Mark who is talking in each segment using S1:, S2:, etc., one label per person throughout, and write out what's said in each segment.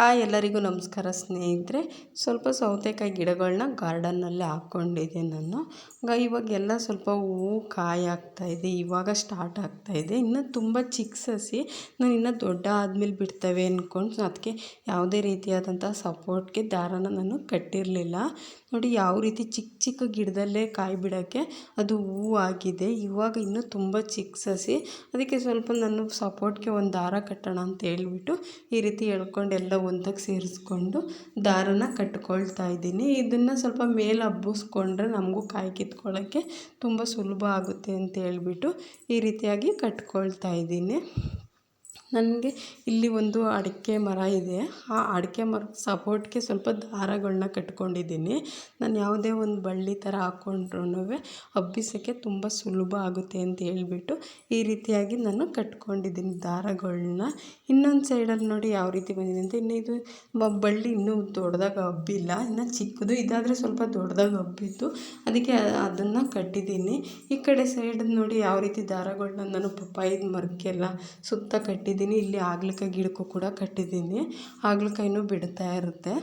S1: Hi ಎಲ್ಲರಿಗೂ ನಮಸ್ಕಾರ ಸ್ನೇಹಿತರೆ. ಸ್ವಲ್ಪ ಸೌತೆಕಾಯಿ ಗಿಡಗಳನ್ನ ಗಾರ್ಡನ್ನಲ್ಲಿ ಹಾಕ್ಕೊಂಡಿದ್ದೆ ನಾನು. ಇವಾಗೆಲ್ಲ ಸ್ವಲ್ಪ ಹೂವು ಕಾಯಿ ಆಗ್ತಾಯಿದೆ ಇವಾಗ ಸ್ಟಾರ್ಟ್ ಆಗ್ತಾಯಿದೆ ಇನ್ನು ತುಂಬ ಚಿಕ್ಕ ಸಸಿ, ನಾನು ಇನ್ನೂ ದೊಡ್ಡ ಆದಮೇಲೆ ಬಿಡ್ತವೆ ಅಂದ್ಕೊಂಡು ಅದಕ್ಕೆ ಯಾವುದೇ ರೀತಿಯಾದಂಥ ಸಪೋರ್ಟ್ಗೆ ದಾರನ ನಾನು ಕಟ್ಟಿರಲಿಲ್ಲ. ನೋಡಿ ಯಾವ ರೀತಿ ಚಿಕ್ಕ ಚಿಕ್ಕ ಗಿಡದಲ್ಲೇ ಕಾಯಿ ಬಿಡೋಕ್ಕೆ ಅದು ಹೂವು ಆಗಿದೆ. ಇವಾಗ ಇನ್ನೂ ತುಂಬ ಚಿಕ್ಕ ಸಸಿ, ಅದಕ್ಕೆ ಸ್ವಲ್ಪ ನಾನು ಸಪೋರ್ಟ್ಗೆ ಒಂದು ದಾರ ಕಟ್ಟೋಣ ಅಂತ ಹೇಳ್ಬಿಟ್ಟು ಈ ರೀತಿ ಎಳ್ಕೊಂಡು ಎಲ್ಲ ಒಂದಕ್ಕೆ ಸೇರಿಸ್ಕೊಂಡು ದಾರನ ಕಟ್ಕೊಳ್ತಾ ಇದ್ದೀನಿ. ಇದನ್ನು ಸ್ವಲ್ಪ ಮೇಲೆ ಹಬ್ಬಿಸ್ಕೊಂಡ್ರೆ ನಮಗೂ ಕಾಯಿ ಕಿತ್ಕೊಳ್ಳೋಕ್ಕೆ ತುಂಬ ಸುಲಭ ಆಗುತ್ತೆ ಅಂತ ಹೇಳ್ಬಿಟ್ಟು ಈ ರೀತಿಯಾಗಿ ಕಟ್ಕೊಳ್ತಾ ಇದ್ದೀನಿ. ನನಗೆ ಇಲ್ಲಿ ಒಂದು ಅಡಿಕೆ ಮರ ಇದೆ. ಆ ಅಡಿಕೆ ಮರದ ಸಪೋರ್ಟ್ಗೆ ಸ್ವಲ್ಪ ದಾರಗಳನ್ನ ಕಟ್ಕೊಂಡಿದ್ದೀನಿ. ನಾನು ಯಾವುದೇ ಒಂದು ಬಳ್ಳಿ ಥರ ಹಾಕ್ಕೊಂಡ್ರೂ ಹಬ್ಬಿಸೋಕ್ಕೆ ತುಂಬ ಸುಲಭ ಆಗುತ್ತೆ ಅಂತ ಹೇಳ್ಬಿಟ್ಟು ಈ ರೀತಿಯಾಗಿ ನಾನು ಕಟ್ಕೊಂಡಿದ್ದೀನಿ ದಾರಗಳನ್ನ ಇನ್ನೊಂದು ಸೈಡಲ್ಲಿ ನೋಡಿ ಯಾವ ರೀತಿ ಬಂದಿದೆ ಅಂತ ಇನ್ನು ಇದು ಬಳ್ಳಿ ಇನ್ನೂ ದೊಡ್ಡದಾಗಿ ಹಬ್ಬಿಲ್ಲ. ಇನ್ನು ಚಿಕ್ಕದು, ಇದಾದರೆ ಸ್ವಲ್ಪ ದೊಡ್ಡದಾಗಿ ಹಬ್ಬಿತ್ತು. ಅದಕ್ಕೆ ಅದನ್ನು ಕಟ್ಟಿದ್ದೀನಿ. ಈ ಕಡೆ ಸೈಡ್ ನೋಡಿ ಯಾವ ರೀತಿ ದಾರಗಳನ್ನ ನಾನು ಪಪ್ಪಾಯದ ಮರಕ್ಕೆಲ್ಲ ಸುತ್ತ ಕಟ್ಟಿದ್ದೀನಿ. ಇಲ್ಲಿ ಹಾಗಲಕಾಯಿ ಗಿಡಕ್ಕೂ ಕೂಡ ಕಟ್ಟಿದ್ದೀನಿ. ಹಾಗಲಕಾಯಿನೂ ಬಿಡ್ತಾ ಇರುತ್ತೆ.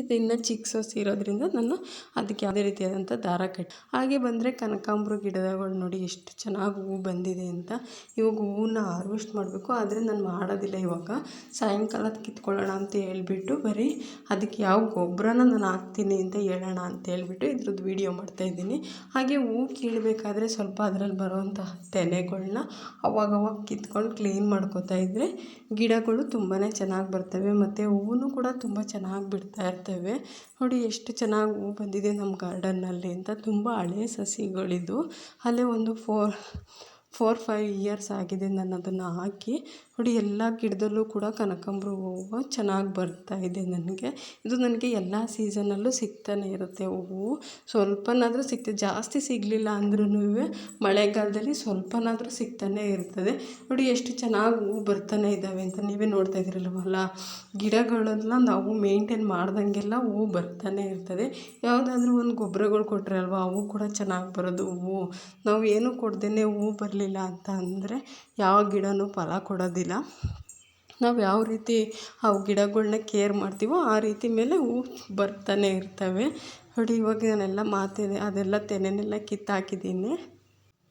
S1: ಇದು ಇನ್ನೂ ಚಿಕ್ಕ ಸಸಿ ಇರೋದ್ರಿಂದ ನಾನು ಅದಕ್ಕೆ ಯಾವುದೇ ರೀತಿಯಾದಂಥ ದಾರ ಕಟ್ ಹಾಗೆ ಬಂದರೆ ಕನಕಾಂಬ್ರ ಗಿಡಗಳು ನೋಡಿ ಎಷ್ಟು ಚೆನ್ನಾಗಿ ಹೂವು ಬಂದಿದೆ ಅಂತ. ಇವಾಗ ಹೂವನ್ನ ಹಾರ್ವೆಸ್ಟ್ ಮಾಡಬೇಕು, ಆದರೆ ನಾನು ಮಾಡೋದಿಲ್ಲ ಇವಾಗ. ಸಾಯಂಕಾಲ ಕಿತ್ಕೊಳ್ಳೋಣ ಅಂತ ಹೇಳ್ಬಿಟ್ಟು ಬರೀ ಅದಕ್ಕೆ ಯಾವ ಗೊಬ್ಬರನ ನಾನು ಹಾಕ್ತೀನಿ ಅಂತ ಹೇಳೋಣ ಅಂತ ಹೇಳ್ಬಿಟ್ಟು ಇದ್ರದ್ದು ವೀಡಿಯೋ ಮಾಡ್ತಾಯಿದ್ದೀನಿ ಹಾಗೆ ಹೂವು ಕೀಳಬೇಕಾದ್ರೆ ಸ್ವಲ್ಪ ಅದರಲ್ಲಿ ಬರುವಂತಹ ತೆನೆಗಳನ್ನ ಅವಾಗವಾಗ ಕಿತ್ಕೊಂಡು ಕ್ಲೀನ್ ಮಾಡ್ಕೋತಾ ಇದ್ದರೆ ಗಿಡಗಳು ತುಂಬಾ ಚೆನ್ನಾಗಿ ಬರ್ತವೆ, ಮತ್ತು ಹೂವು ಕೂಡ ತುಂಬ ಚೆನ್ನಾಗಿ ಬಿಡ್ತಾ ಇರ್ತವೆ ನೋಡಿ ಎಷ್ಟು ಚೆನ್ನಾಗಿ ಬಂದಿದೆ ನಮ್ಮ ಗಾರ್ಡನ್ನಲ್ಲಿ ಅಂತ. ತುಂಬ ಹಳೆ ಸಸಿಗಳಿದು. ಅಲ್ಲೇ ಒಂದು ಫೋರ್ ಫೋರ್ ಫೈವ್ ಇಯರ್ಸ್ ಆಗಿದೆ ನಾನು ಅದನ್ನು ಹಾಕಿ. ನೋಡಿ, ಎಲ್ಲ ಗಿಡದಲ್ಲೂ ಕೂಡ ಕನಕಾಂಬ್ರ ಹೂವು ಚೆನ್ನಾಗಿ ಬರ್ತಾ ಇದೆ ನನಗೆ. ಇದು ನನಗೆ ಎಲ್ಲ ಸೀಸನಲ್ಲೂ ಸಿಗ್ತಾನೆ ಇರುತ್ತೆ ಹೂವು. ಸ್ವಲ್ಪನಾದರೂ ಸಿಗ್ತದೆ ಜಾಸ್ತಿ ಸಿಗಲಿಲ್ಲ ಅಂದ್ರೂ ಮಳೆಗಾಲದಲ್ಲಿ ಸ್ವಲ್ಪನಾದರೂ ಸಿಗ್ತಾನೆ ಇರ್ತದೆ. ನೋಡಿ, ಎಷ್ಟು ಚೆನ್ನಾಗಿ ಹೂವು ಬರ್ತಾನೆ ಇದ್ದಾವೆ ಅಂತ ನೀವೇ ನೋಡ್ತಾ ಇದ್ದೀರಲ್ವಲ್ಲ? ಗಿಡಗಳನ್ನ ನಾವು ಮೇಂಟೈನ್ ಮಾಡ್ದಂಗೆಲ್ಲ ಹೂವು ಬರ್ತಾನೆ ಇರ್ತದೆ. ಯಾವುದಾದ್ರೂ ಒಂದು ಗೊಬ್ಬರಗಳು ಕೊಟ್ಟರೆ ಅಲ್ವಾ, ಅವು ಕೂಡ ಚೆನ್ನಾಗಿ ಬರೋದು ಹೂವು. ನಾವು ಏನೂ ಕೊಡ್ದೇ ಹೂವು ಬರಲಿಲ್ಲ ಅಂತ ಅಂದರೆ ಯಾವ ಗಿಡವೂ ಫಲ ಕೊಡೋದಿಲ್ಲ. ನಾವು ಯಾವ ರೀತಿ ಆ ಗಿಡಗಳನ್ನ ಕೇರ್ ಮಾಡ್ತೀವೋ ಆ ರೀತಿ ಮೇಲೆ ಹೂ ಬರ್ತಾನೆ ಇರ್ತವೆ. ನೋಡಿ ಇವಾಗ ನಾನೆಲ್ಲ ಮಾತಿದೆ, ಅದೆಲ್ಲ ತೆನೆನೆಲ್ಲ ಕಿತ್ತಾಕಿದ್ದೀನಿ.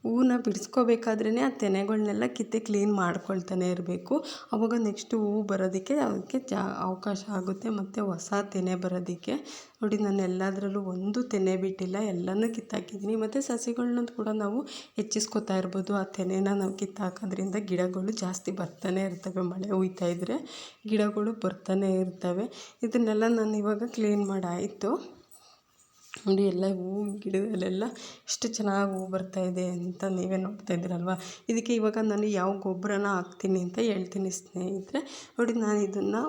S1: ಹೂವನ್ನ ಬಿಡಿಸ್ಕೋಬೇಕಾದ್ರೇ ಆ ತೆನೆಗಳನ್ನೆಲ್ಲ ಕಿತ್ತೆ ಕ್ಲೀನ್ ಮಾಡ್ಕೊಳ್ತಾನೆ ಇರಬೇಕು. ಅವಾಗ ನೆಕ್ಸ್ಟ್ ಹೂವು ಬರೋದಕ್ಕೆ ಅದಕ್ಕೆ ಜಾ ಅವಕಾಶ ಆಗುತ್ತೆ ಮತ್ತು ಹೊಸ ತೆನೆ ಬರೋದಕ್ಕೆ. ನೋಡಿ, ನಾನು ಎಲ್ಲದರಲ್ಲೂ ಒಂದು ತೆನೆ ಬಿಟ್ಟಿಲ್ಲ, ಎಲ್ಲನೂ ಕಿತ್ತಾಕಿದ್ದೀನಿ. ಮತ್ತು ಸಸಿಗಳನ್ನ ಕೂಡ ನಾವು ಹೆಚ್ಚಿಸ್ಕೊತಾ ಇರ್ಬೋದು. ಆ ತೆನೆನ ನಾವು ಕಿತ್ತಾಕೋದ್ರಿಂದ ಗಿಡಗಳು ಜಾಸ್ತಿ ಬರ್ತಾನೆ ಇರ್ತವೆ. ಮಳೆ ಹುಯ್ತಾ ಇದ್ದರೆ ಗಿಡಗಳು ಬರ್ತಾನೆ ಇರ್ತವೆ. ಇದನ್ನೆಲ್ಲ ನಾನು ಇವಾಗ ಕ್ಲೀನ್ ಮಾಡಾಯಿತು. ನೋಡಿ ಎಲ್ಲ ಹೂವು ಗಿಡದಲ್ಲೆಲ್ಲ ಎಷ್ಟು ಚೆನ್ನಾಗಿ ಹೂವು ಬರ್ತಾಯಿದೆ ಅಂತ ನೀವೇ ನೋಡ್ತಾ ಇದ್ದೀರಲ್ವ? ಇದಕ್ಕೆ ಇವಾಗ ನಾನು ಯಾವ ಗೊಬ್ಬರನ ಹಾಕ್ತೀನಿ ಅಂತ ಹೇಳ್ತೀನಿ ಸ್ನೇಹಿತರೆ. ನೋಡಿ ನಾನು ಇದನ್ನು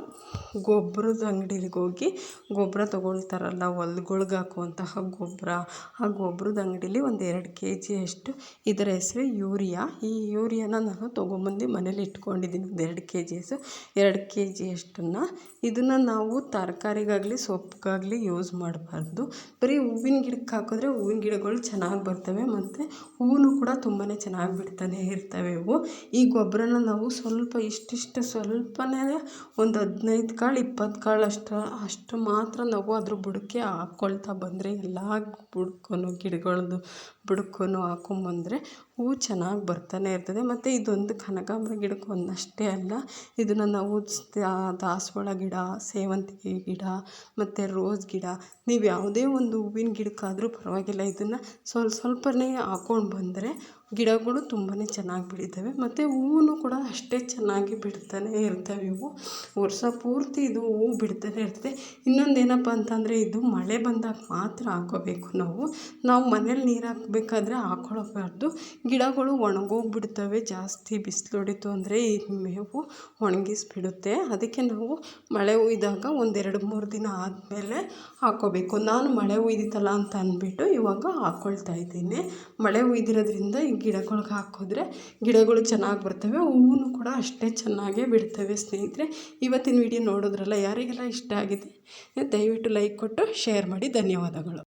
S1: ಗೊಬ್ಬರದ ಅಂಗಡಿಗೆ ಹೋಗಿ ಗೊಬ್ಬರ ತೊಗೊಳ್ತಾರಲ್ಲ, ಹೊಲ್ಗಳ್ಗೆ ಹಾಕುವಂತಹ ಗೊಬ್ಬರ. ಆ ಗೊಬ್ಬರದ ಅಂಗಡೀಲಿ ಒಂದು ಎರಡು ಕೆ ಜಿಯಷ್ಟು ಇದರ ಹೆಸರು ಯೂರಿಯಾ. ಈ ಯೂರಿಯಾನ ನಾನು ತೊಗೊಂಬಂದು ಮನೇಲಿ ಇಟ್ಕೊಂಡಿದ್ದೀನಿ ಒಂದು ಎರಡು ಕೆ ಜಿಸು ಎರಡು ಕೆ ಜಿಯಷ್ಟನ್ನು ಇದನ್ನು ನಾವು ತರಕಾರಿಗಾಗಲಿ ಸೊಪ್ಪಿಗಾಗಲಿ ಯೂಸ್ ಮಾಡಬಾರ್ದು. ಬರೀ ಹೂವಿನ ಗಿಡಕ್ಕೆ ಹಾಕಿದ್ರೆ ಹೂವಿನ ಗಿಡಗಳು ಚೆನ್ನಾಗಿ ಬರ್ತವೆ ಮತ್ತು ಹೂವು ಕೂಡ ತುಂಬಾ ಚೆನ್ನಾಗಿ ಬಿಡ್ತಾನೆ ಇರ್ತವೆ ಇವು. ಈ ಗೊಬ್ಬರನ ನಾವು ಸ್ವಲ್ಪ ಇಷ್ಟಿಷ್ಟು ಸ್ವಲ್ಪನೇ ಒಂದು ಹದಿನೈದು ಕಾಳು, ಇಪ್ಪತ್ತು ಕಾಳು ಅಷ್ಟು ಅಷ್ಟು ಮಾತ್ರ ನಾವು ಅದ್ರ ಬುಡಕ್ಕೆ ಹಾಕ್ಕೊಳ್ತಾ ಬಂದರೆ ಎಲ್ಲ ಬುಡಕ್ಕೂ ಗಿಡಗಳದ್ದು ಬುಡಕ್ಕೂ ಹಾಕೊಂಬಂದ್ರೆ ಹೂವು ಚೆನ್ನಾಗಿ ಬರ್ತಾನೆ ಇರ್ತದೆ. ಮತ್ತು ಇದೊಂದು ಕನಕಾಂಬರ ಗಿಡಕ್ಕೆ ಒಂದಷ್ಟೇ ಅಲ್ಲ, ಇದನ್ನು ನಾವು ದಾಸವಾಳ ಗಿಡ, ಸೇವಂತಿಗೆ ಗಿಡ, ಮತ್ತು ರೋಸ್ ಗಿಡ, ನೀವು ಯಾವುದೇ ಒಂದು ಹೂವಿನ ಗಿಡಕ್ಕಾದರೂ ಪರವಾಗಿಲ್ಲ. ಇದನ್ನು ಸ್ವಲ್ಪ ಸ್ವಲ್ಪನೇ ಹಾಕೊಂಡು ಬಂದರೆ ಗಿಡಗಳು ತುಂಬಾ ಚೆನ್ನಾಗಿ ಬೆಳಿತವೆ. ಮತ್ತು ಹೂವು ಕೂಡ ಅಷ್ಟೇ ಚೆನ್ನಾಗಿ ಬಿಡ್ತಾನೆ ಇರ್ತವೆ ಇವು. ವರ್ಷ ಪೂರ್ತಿ ಇದು ಹೂವು ಬಿಡ್ತಾನೆ ಇರ್ತದೆ. ಇನ್ನೊಂದು ಏನಪ್ಪ ಅಂತಂದರೆ, ಇದು ಮಳೆ ಬಂದಾಗ ಮಾತ್ರ ಹಾಕೋಬೇಕು ನಾವು. ನಾವು ಮನೇಲಿ ನೀರು ಹಾಕ್ಬೇಕಾದ್ರೆ ಹಾಕ್ಕೊಳ್ಳಬಾರ್ದು ಗಿಡಗಳು ಒಣಗೋಗ್ಬಿಡ್ತವೆ, ಜಾಸ್ತಿ ಬಿಸಿಲು ಹೊಡಿತು ಅಂದರೆ ಈ ಮೇವು ಒಣಗಿಸ್ಬಿಡುತ್ತೆ. ಅದಕ್ಕೆ ನಾವು ಮಳೆ ಹುಯ್ದಾಗ ಒಂದೆರಡು ಮೂರು ದಿನ ಆದಮೇಲೆ ಹಾಕ್ಕೋಬೇಕು ನಾನು ಮಳೆ ಹುಯ್ದಿತ್ತಲ್ಲ ಅಂತ ಅಂದ್ಬಿಟ್ಟು ಇವಾಗ ಹಾಕ್ಕೊಳ್ತಾ ಇದ್ದೀನಿ. ಮಳೆ ಹುಯ್ದಿರೋದ್ರಿಂದ ಈ ಗಿಡಗಳ್ಗೆ ಹಾಕಿದ್ರೆ ಗಿಡಗಳು ಚೆನ್ನಾಗಿ ಬರ್ತವೆ ಹೂವು ಕೂಡ ಅಷ್ಟೇ ಚೆನ್ನಾಗೇ ಬಿಡ್ತವೆ ಸ್ನೇಹಿತರೆ. ಇವತ್ತಿನ ವಿಡಿಯೋ ನೋಡಿದ್ರಲ್ಲ ಯಾರಿಗೆಲ್ಲ ಇಷ್ಟ ಆಗಿದೆ, ದಯವಿಟ್ಟು ಲೈಕ್ ಕೊಟ್ಟು ಶೇರ್ ಮಾಡಿ. ಧನ್ಯವಾದಗಳು.